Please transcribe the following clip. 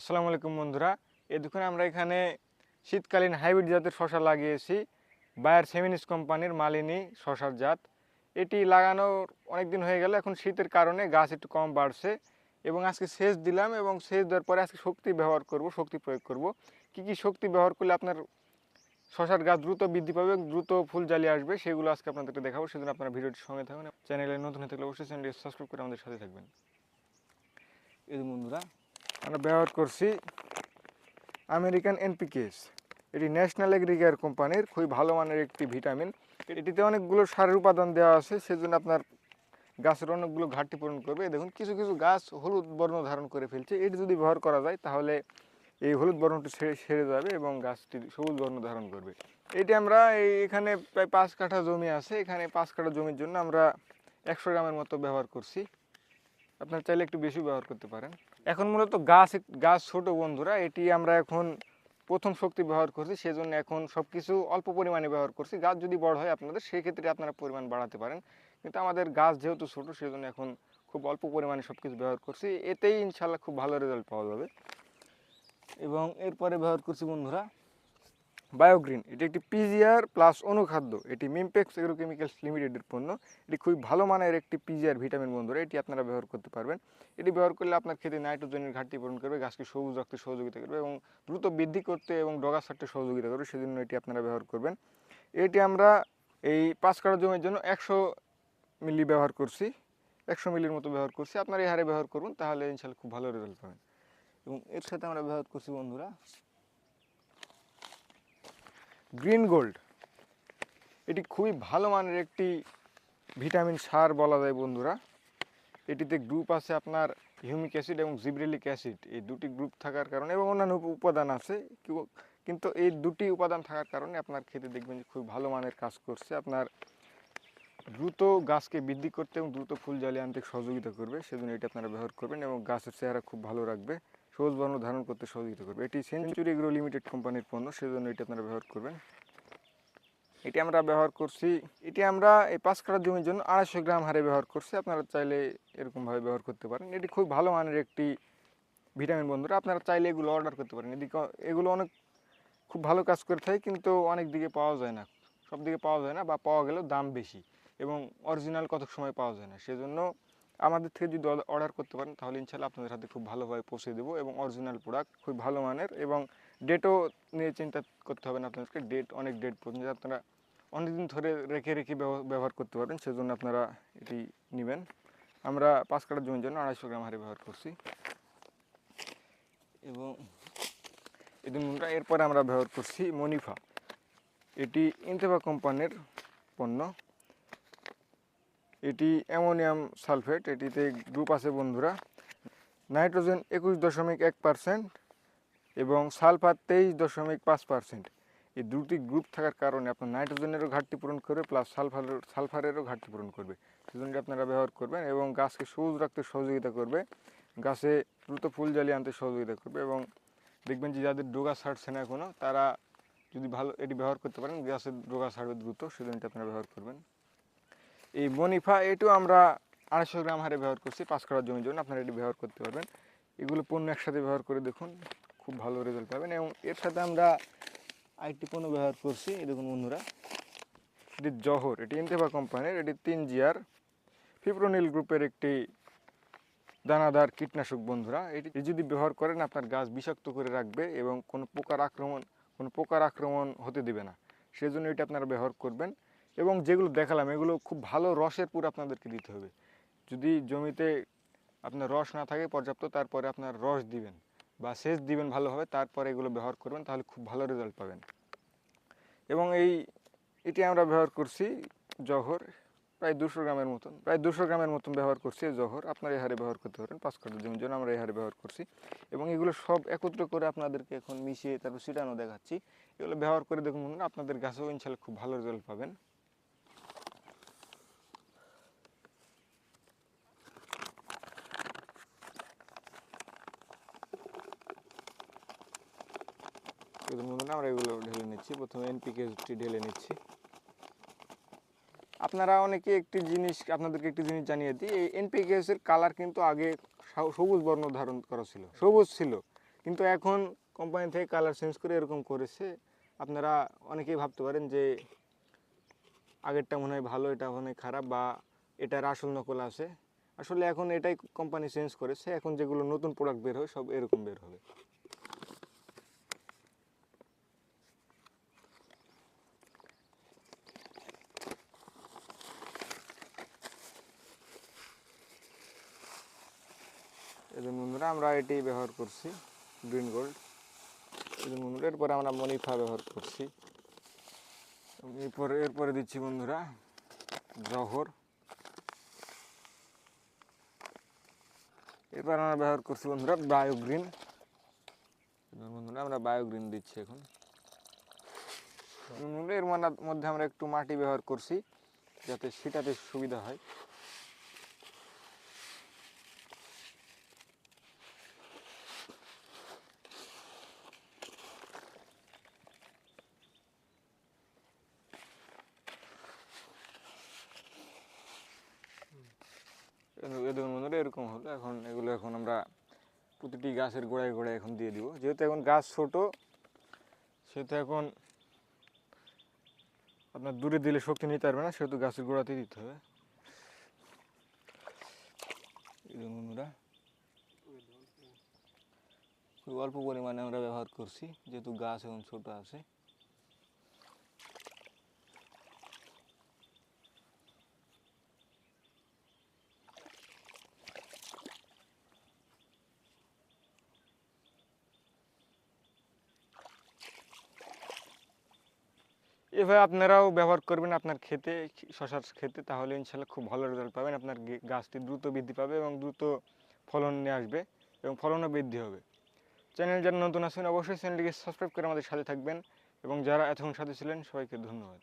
আসসালামু আলাইকুম বন্ধুরা। এই দেখুন আমরা এখানে শীতকালীন হাইব্রিড জাতের শশা লাগিয়েছি। বায়ার সেমিনিস কোম্পানির মালিনী শশার জাত। এটি লাগানোর অনেক দিন হয়ে গেল, এখন শীতের কারণে গাছ একটু কম বাড়ছে এবং আজকে সেচ দিলাম এবং সেচ দেওয়ার পরে আজকে শক্তি ব্যবহার করব, শক্তি প্রয়োগ করব। কি কি শক্তি ব্যবহার করলে আপনার শশার গাছ দ্রুত বৃদ্ধি পাবে দ্রুত ফুল জ্বালিয়ে আসবে, সেগুলো আজকে আপনাদেরকে দেখাবো। সেজন্য আপনারা ভিডিওটির সঙ্গে থাকুন। চ্যানেলে নতুন হয়ে থাকলে অবশ্যই চ্যানেলটি সাবস্ক্রাইব করে আমাদের সাথে থাকবেন। এই বন্ধুরা আমরা ব্যবহার করছি আমেরিকান এনপিকেস এটি ন্যাশনাল এগ্রিকেয়ার কোম্পানির খুবই ভালো মানের একটি ভিটামিন। এটিতে অনেকগুলো সারের উপাদান দেওয়া আছে, সেজন্য আপনার গাছের অনেকগুলো ঘাটতি পূরণ করবে। দেখুন, কিছু কিছু গাছ হলুদ বর্ণ ধারণ করে ফেলছে। এটি যদি ব্যবহার করা যায়, তাহলে এই হলুদ বর্ণটি ছেড়ে সেরে যাবে এবং গাছটি সবুজ বর্ণ ধারণ করবে। এটি আমরা এই, এখানে প্রায় পাঁচ কাঠা জমি আছে। এখানে পাঁচ কাঠা জমির জন্য আমরা একশো গ্রামের মতো ব্যবহার করছি। আপনার চাইলে একটু বেশি ব্যবহার করতে পারেন। এখন মূলত গাছ গাছ ছোট বন্ধুরা, এটি আমরা এখন প্রথম শক্তি ব্যবহার করছি, সেজন্য এখন সব কিছু অল্প পরিমাণে ব্যবহার করছি। গাছ যদি বড় হয় আপনাদের, সেক্ষেত্রে আপনারা পরিমাণ বাড়াতে পারেন। কিন্তু আমাদের গাছ যেহেতু ছোটো, সেজন্য এখন খুব অল্প পরিমাণে সব কিছু ব্যবহার করছি। এতেই ইনশাল্লাহ খুব ভালো রেজাল্ট পাওয়া যাবে। এবং এরপরে ব্যবহার করছি বন্ধুরা বায়োগ্রিন, এটি একটি পিজিআর প্লাস অনুখাদ্য। এটি মিমপেক্স এগ্রোকেমিক্যালস লিমিটেডের পণ্য। এটি খুবই ভালো মানের একটি পিজিআর ভিটামিন বন্ধুরা, এটি আপনারা ব্যবহার করতে পারবেন। এটি ব্যবহার করলে আপনার খেতে নাইট্রোজেনের ঘাটতি পূরণ করবে, গাছকে সবুজ রাখতে সহযোগিতা করবে এবং দ্রুত বৃদ্ধি করতে এবং ডগা ছাড়তে সহযোগিতা করবে, সেজন্য এটি আপনারা ব্যবহার করবেন। এটি আমরা এই পাঁচ কাঠা জমির জন্য একশো মিলি ব্যবহার করছি। একশো মিলির মতো ব্যবহার করছি। আপনারা এই হারে ব্যবহার করুন, তাহলে ইনশাল্লাহ খুব ভালো রেজাল্ট পাবেন। এবং এর সাথে আমরা ব্যবহার করছি বন্ধুরা গ্রিন গোল্ড। এটি খুবই ভালো মানের একটি ভিটামিন সার বলা যায় বন্ধুরা। এটিতে গ্রুপ আছে আপনার হিউমিক অ্যাসিড এবং জিব্রেলিক অ্যাসিড। এই দুটি গ্রুপ থাকার কারণে এবং অন্যান্য উপ- উপাদান আছে। কিন্তু এই দুটি উপাদান থাকার কারণে আপনার খেতে দেখবেন যে খুব ভালো মানের কাজ করছে। আপনার দ্রুত গাছকে বৃদ্ধি করতে এবং দ্রুত ফুল জ্বালিয়ে আনতে সহযোগিতা করবে। সেজন্য এটি আপনারা ব্যবহার করবেন এবং গাছের চেহারা খুব ভালো রাখবে। সবুজ বর্ণ ধারণ করতে সহযোগিতা করবে। এটি সেঞ্চুরি এগ্রো লিমিটেড কোম্পানির পণ্য, সেজন্য এটি আপনারা ব্যবহার করবেন। এটি আমরা ব্যবহার করছি, এটি আমরা এই পাঁচ কাঠা জমির জন্য আড়াইশো গ্রাম হারে ব্যবহার করছি। আপনারা চাইলে এরকমভাবে ব্যবহার করতে পারেন। এটি খুব ভালো মানের একটি ভিটামিন বন্ধুরা। আপনারা চাইলে এগুলো অর্ডার করতে পারেন। এদিকে এগুলো অনেক খুব ভালো কাজ করে থাকে, কিন্তু অনেক দিকে পাওয়া যায় না। সব দিকে পাওয়া যায় না বা পাওয়া গেলেও দাম বেশি এবং অরিজিনাল কত সময় পাওয়া যায় না। সেজন্য আমাদের থেকে যদি অর্ডার করতে পারেন, তাহলে ইনশাল্লাহ আপনাদের হাতে খুব ভালোভাবে পৌঁছে দেবো এবং অরিজিনাল প্রোডাক্ট খুব ভালো মানের এবং ডেটও নিয়ে চিন্তা করতে হবে না আপনাদেরকে। ডেট অনেক ডেট পর্যন্ত আপনারা অনেকদিন ধরে রেখে রেখে ব্যবহার করতে পারবেন, সেজন্য আপনারা এটি নেবেন। আমরা পাঁচ কাটার জমির জন্য আড়াইশো গ্রাম হারে ব্যবহার করছি। এবং এই এদিন এরপরে আমরা ব্যবহার করছি মনিফা। এটি ইন্তেফা কোম্পানির পণ্য। এটি অ্যামোনিয়াম সালফেট, এটিতে গ্রুপ আছে বন্ধুরা। নাইট্রোজেন একুশ দশমিক এক পার্সেন্ট এবং সালফার তেইশ দশমিক পাঁচ পার্সেন্ট। এই দুটি গ্রুপ থাকার কারণে আপনার নাইট্রোজেনেরও ঘাটতি পূরণ করবে, প্লাস সালফারের সালফারেরও ঘাটতি পূরণ করবে। সেজন্য আপনারা ব্যবহার করবেন এবং গাছকে সবুজ রাখতে সহযোগিতা করবে, গাছে দ্রুত ফুল জ্বালিয়ে আনতে সহযোগিতা করবে এবং দেখবেন যে যাদের ডোগা ছাড়ছে না এখনও তারা যদি ভালো এটি ব্যবহার করতে পারেন, গাছের ডোগা ছাড়বে দ্রুত সেজন্য আপনারা ব্যবহার করবেন। এই বনিফা এটিও আমরা আড়াইশো গ্রাম হারে ব্যবহার করছি পাঁচ কাঠার জমির জন্য। আপনারা এটি ব্যবহার করতে পারবেন। এগুলো পণ্য একসাথে ব্যবহার করে দেখুন, খুব ভালো রেজাল্ট পাবেন এবং এর সাথে আমরা আরেকটি পণ্য ব্যবহার করছি। এই দেখুন বন্ধুরা, এটি জহর, এটি ইন্তেফা কোম্পানির, এটি তিন জিয়ার ফিপ্রোনিল গ্রুপের একটি দানাদার কীটনাশক বন্ধুরা। এটি এটি যদি ব্যবহার করেন, আপনার গাছ বিষাক্ত করে রাখবে এবং কোনো পোকার আক্রমণ, কোনো পোকার আক্রমণ হতে দিবে না। সেজন্য এটা আপনারা ব্যবহার করবেন। এবং যেগুলো দেখালাম, এগুলো খুব ভালো রসের পুর আপনাদেরকে দিতে হবে। যদি জমিতে আপনার রস না থাকে পর্যাপ্ত, তারপরে আপনার রস দিবেন বা সেচ দিবেন ভালোভাবে তারপরে এগুলো ব্যবহার করবেন, তাহলে খুব ভালো রেজাল্ট পাবেন। এবং এই, এটি আমরা ব্যবহার করছি জহর, প্রায় দুশো গ্রামের মতন, প্রায় দুশো গ্রামের মতন ব্যবহার করছি জহর। আপনারা এই হারে ব্যবহার করতে পারেন, পাঁচ কাঠা জমির জন্য আমরা এই হারে ব্যবহার করছি। এবং এগুলো সব একত্র করে আপনাদেরকে এখন মিশিয়ে তারপর ছিটানো দেখাচ্ছি। এগুলো ব্যবহার করে দেখুন আপনাদের গাছেও ইনশাল্লাহ খুব ভালো রেজাল্ট পাবেন। আমরা এগুলো ঢেলে নিচ্ছি। প্রথমে এনপিকেটি ঢেলে নিচ্ছি। আপনারা অনেকে একটি জিনিস, আপনাদেরকে একটি জিনিস জানিয়ে দিই, এই এনপিকেএস এর কালার কিন্তু আগে সবুজ বর্ণ ধারণ করা ছিল। সবুজ ছিল। কিন্তু এখন কোম্পানি থেকে কালার চেঞ্জ করে এরকম করেছে। আপনারা অনেকেই ভাবতে পারেন যে আগেরটা মনে হয় ভালো, এটা মনে হয় খারাপ বা এটার আসল নকল আছে। আসলে এখন এটাই কোম্পানি চেঞ্জ করেছে। এখন যেগুলো নতুন প্রোডাক্ট বের হয়, সব এরকম বের হবে। এদের বন্ধুরা আমরা এটি ব্যবহার করছি গ্রিন গোল্ড এদের বন্ধুরা এরপরে আমরা মনিফা ব্যবহার করছি। এরপরে এরপরে দিচ্ছি বন্ধুরা, জহর। এরপর আমরা ব্যবহার করছি বন্ধুরা বায়োগ্রিন বন্ধুরা, আমরা বায়োগ্রিন দিচ্ছি এখন। এর মধ্যে আমরা একটু মাটি ব্যবহার করছি, যাতে সেটাতে সুবিধা হয়। এদের বন্ধুরা এরকম হলো এখন এগুলো এখন আমরা প্রতিটি গাছের গোড়ায় গোড়ায় এখন দিয়ে দিব। যেহেতু এখন গাছ ছোট, সেহেতু এখন আপনার দূরে দিলে শক্তি নিতে পারবে না, সেহেতু গাছের গোড়াতে দিতে হবে। বন্ধুরা, খুব অল্প পরিমাণে আমরা ব্যবহার করছি, যেহেতু গাছ এখন ছোট আছে। এভাবে আপনারাও ব্যবহার করবেন আপনার খেতে, শশার খেতে, তাহলে ইনশাল্লাহ খুব ভালো রেজাল্ট পাবেন। আপনার গাছটি দ্রুত বৃদ্ধি পাবে এবং দ্রুত ফলন নিয়ে আসবে এবং ফলনও বৃদ্ধি হবে। চ্যানেল যারা নতুন আছেন, অবশ্যই চ্যানেলটিকে সাবস্ক্রাইব করে আমাদের সাথে থাকবেন এবং যারা এতক্ষণ সাথে ছিলেন, সবাইকে ধন্যবাদ।